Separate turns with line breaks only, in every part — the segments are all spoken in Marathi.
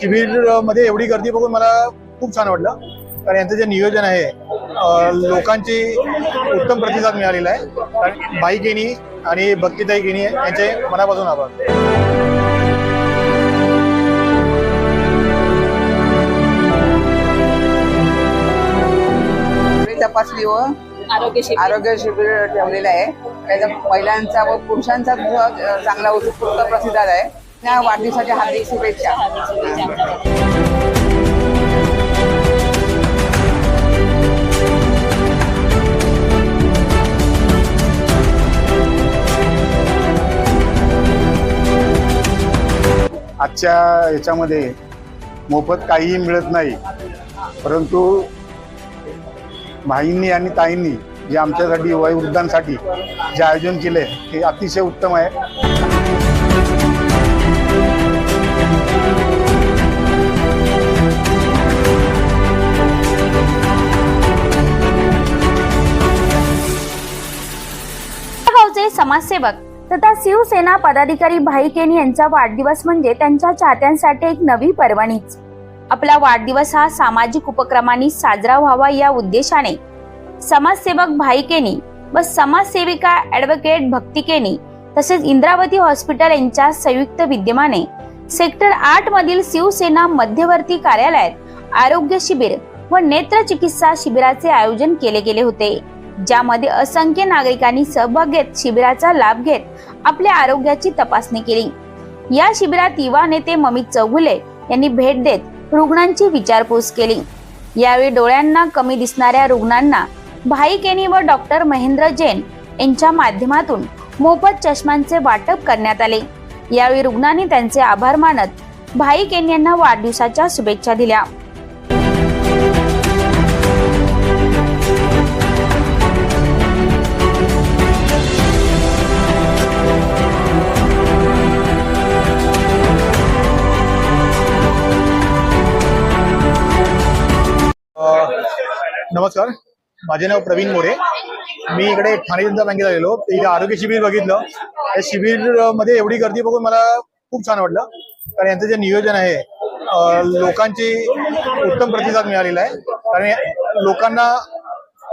शिबिरमध्ये एवढी गर्दी बघून मला खूप छान वाटलं. कारण यांचं जे नियोजन आहे लोकांची उत्तम प्रतिसाद मिळालेला आहे. कारण भाई केनी आणि भक्तिताई केनी यांचे मनापासून आभार.
व
आरोग्य शिबिर.
ठेवलेलं आहे. त्याचा महिलांचा व पुरुषांचा चांगला उत्स्फूर्त प्रतिसाद आहे. त्या वाढदिवसाच्या हार्दिक शुभेच्छा.
आजच्या याच्यामध्ये मोफत काहीही मिळत नाही परंतु भाईंनी आणि ताईंनी जे आमच्यासाठी वयोवृद्धांसाठी जे आयोजन केले ते अतिशय उत्तम आहे.
गावचे समाजसेवक तथा शिवसेना पदाधिकारी भाईकेन यांचा वाढदिवस म्हणजे त्यांच्या चाहत्यांसाठी एक नवी पर्वणीच. आपला वाढदिवस हा सामाजिक उपक्रमांनी साजरा व्हावा या उद्देशाने समाजसेवक भाईकेनी व समाजसेविका ऍडव्होकेट भक्तिकेनी तसेच इंद्रावती हॉस्पिटल यांच्या संयुक्त विद्यमाने सेक्टर आठ मधील शिवसेना मध्यवर्ती कार्यालयात आरोग्य शिबिर व नेत्र चिकित्सा शिबिराचे आयोजन केले गेले होते. ज्यामध्ये असंख्य नागरिकांनी सहभाग घेत शिबिराचा लाभ घेत आपल्या आरोग्याची तपासणी केली. या शिबिरात युवा नेते ममित चौगुले यांनी भेट देत रुग्णांची विचारपूस केली. यावेळी डोळ्यांना कमी दिसणाऱ्या रुग्णांना भाई केनी व डॉक्टर महेंद्र जैन यांच्या माध्यमातून मोफत चष्म्यांचे वाटप करण्यात आले. यावेळी रुग्णांनी त्यांचे आभार मानत भाई केनी यांना वाढदिवसाच्या शुभेच्छा दिल्या.
नमस्कार. माझे नाव प्रवीण मोरे. मी इकडे ठाणे जनता बँकेत आलेलो. इथे आरोग्य शिबिर बघितलं. त्या शिबिरमध्ये एवढी गर्दी बघून मला खूप छान वाटलं. कारण यांचं जे नियोजन आहे लोकांची उत्तम प्रतिसाद मिळालेला आहे. कारण लोकांना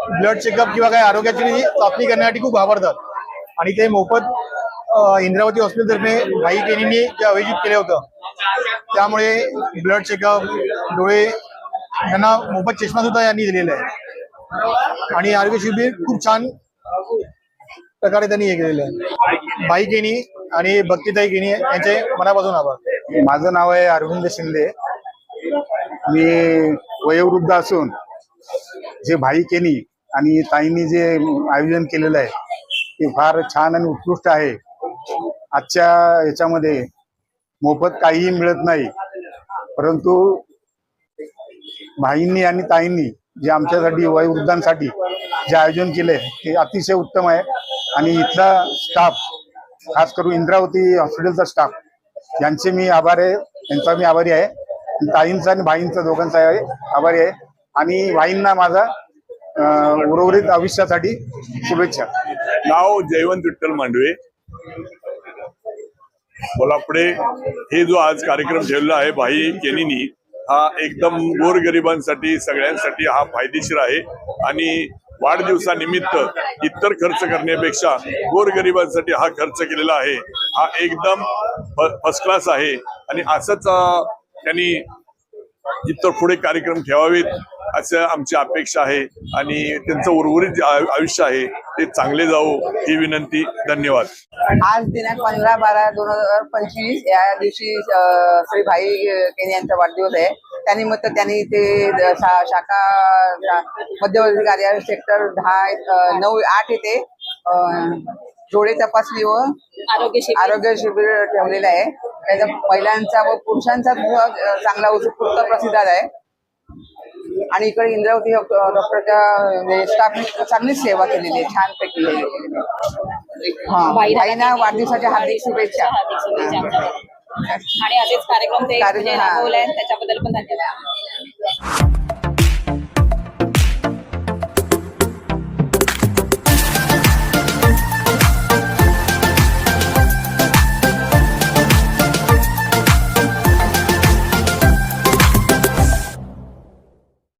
ब्लड चेकअप किंवा काही आरोग्याची चाचणी करण्यासाठी खूप घाबरतात. आणि ते मोफत इंद्रावती हॉस्पिटलतर्फे भाई केनीने जे आयोजित केलं होतं त्यामुळे ब्लड चेकअप डोळे यांना मोफत चष्मा सुद्धा यांनी दिलेला आहे. आणि आरोग्य शिबिर खूप छान प्रकारे त्यांनी हे केलेलं आहे. बाई केनी आणि भक्तीताई केनी यांचे मनापासून आभार.
माझं नाव आहे अरविंद शिंदे. मी वयोवृद्ध असून जे भाई केनी आणि ताईंनी जे आयोजन केलेलं आहे ते फार छान आणि उत्कृष्ट आहे. आजच्या याच्यामध्ये मोफत काहीही मिळत नाही परंतु भाईंनी आणि ताईंनी जे आमच्यासाठी वयोवृद्धांसाठी जे आयोजन केले ते अतिशय उत्तम आहे. आणि इथला स्टाफ खास करून इंद्रावती हॉस्पिटलचा स्टाफ यांचे मी आभार आहे. यांचा मी आभारी आहे. ताईंचा आणि भाईंचा दोघांचा आहे. आभारी आहे. आणि भाईंना माझा उर्वरित आयुष्यासाठी शुभेच्छा.
नाव जयवंत विठ्ठल मांडवे. बोला पुढे हे जो आज कार्यक्रम ठेवला आहे भाई केनीनी हा एकदम गोरगरिबांसाठी सगळ्यांसाठी हा फायदेशीर आहे. आणि वाढदिवसानिमित्त इतर खर्च करण्यापेक्षा गोरगरिबांसाठी हा खर्च केलेला आहे. हा एकदम फर्स्ट क्लास आहे. आणि असंच त्यांनी इतर पुढे कार्यक्रम ठेवावेत असं आमची अपेक्षा आहे. आणि त्यांचं उर्वरित जे आयुष्य आहे ते चांगले जावो ही विनंती धन्यवाद.
आज दिनांक पंधरा बारा दोन हजार पंचवीस या दिवशी श्री भाई केने यांचा वाढदिवस आहे. त्यांनी ते द- शा- शाखा मध्यवर्ती कार्यालय सेक्टर दहा नऊ आठ येथे डोळे तपासणी व
आरोग्य शिबिर.
ठेवलेलं आहे. त्याचा महिलांचा व पुरुषांचा चांगला उत्स्फूर्त प्रतिसाद आहे. आणि इकडे इंद्रावती डॉक्टरच्या स्टाफने चांगलीच सेवा केलेली आहे. छानपैकी हे. हा वाढदिवसाच्या हार्दिक शुभेच्छा.
आणि असेच कार्यक्रम ते. राबवले त्याच्याबद्दल पण धन्यवाद